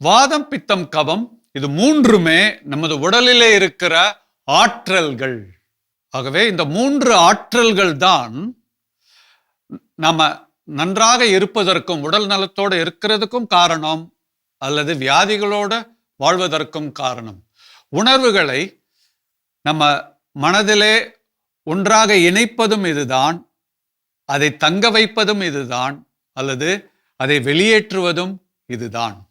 வாதம் பித்தம் கபம் இது மூன்றுமே நமது உடலிலே இருக்கிற ஆற்றல்கள். ஆகவே இந்த மூன்று ஆற்றல்கள் தான் நம்ம நன்றாக இருப்பதற்கும் உடல் நலத்தோடு இருக்கிறதுக்கும் காரணம் அல்லது வியாதிகளோட வாழ்வதற்கும் காரணம். உணர்வுகளை நம்ம மனதிலே ஒன்றாக இணைப்பதும் இதுதான் அதை தங்க வைப்பதும் இதுதான் அல்லது அதை வெளியேற்றுவதும் இதுதான்.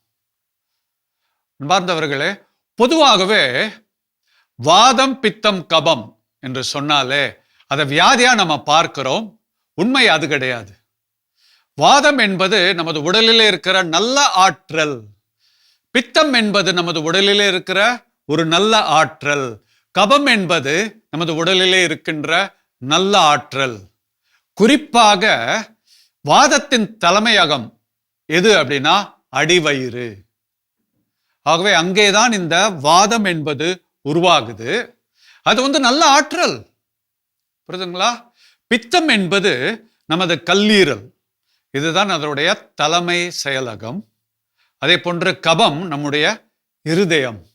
பார்ந்தவர்களே பொதுவாகவே வாதம் பித்தம் கபம் என்று சொன்னாலே அதை வியாதியா நம்ம பார்க்கிறோம். உண்மை அது கிடையாது. வாதம் என்பது நமது உடலிலே இருக்கிற நல்ல ஆற்றல். பித்தம் என்பது நமது உடலிலே இருக்கிற ஒரு நல்ல ஆற்றல். கபம் என்பது நமது உடலிலே இருக்கின்ற நல்ல ஆற்றல். குறிப்பாக வாதத்தின் தலைமையகம் எது அப்படின்னா அடிவயிறு. ஆகவே அங்கேதான் இந்த வாதம் என்பது உருவாகுது. அது வந்து நல்ல ஆற்றல். புரியுதுங்களா? பித்தம் என்பது நமது கல்லீரல். இதுதான் அதனுடைய தலைமை செயலகம். அதே போன்று கபம் நம்முடைய இருதயம்.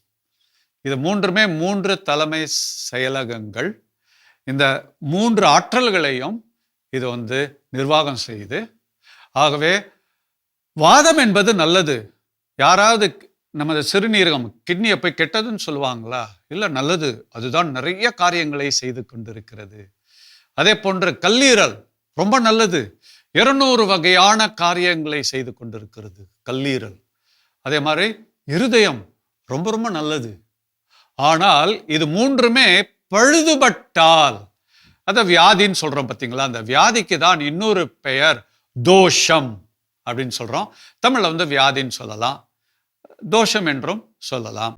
இது மூன்றுமே மூன்று தலைமை செயலகங்கள். இந்த மூன்று ஆற்றல்களையும் இது வந்து நிர்வாகம் செய்யுது. ஆகவே வாதம் என்பது நல்லது. யாராவது நமது சிறுநீரகம் கிட்னியை போய் கெட்டதுன்னு சொல்லுவாங்களா? இல்லை நல்லது அதுதான் நிறைய காரியங்களை செய்து கொண்டிருக்கிறது. அதே போன்று கல்லீரல் ரொம்ப நல்லது. இருநூறு வகையான காரியங்களை செய்து கொண்டிருக்கிறது கல்லீரல். அதே மாதிரி இருதயம் ரொம்ப ரொம்ப நல்லது. ஆனால் இது மூன்றுமே பழுதுபட்டால் அதை வியாதின்னு சொல்கிறோம் பார்த்தீங்களா அந்த வியாதிக்கு தான் இன்னொரு பெயர் தோஷம் அப்படின்னு சொல்கிறோம் தமிழில் வந்து வியாதின்னு சொல்லலாம். தோஷம் என்றும் சொல்லலாம்.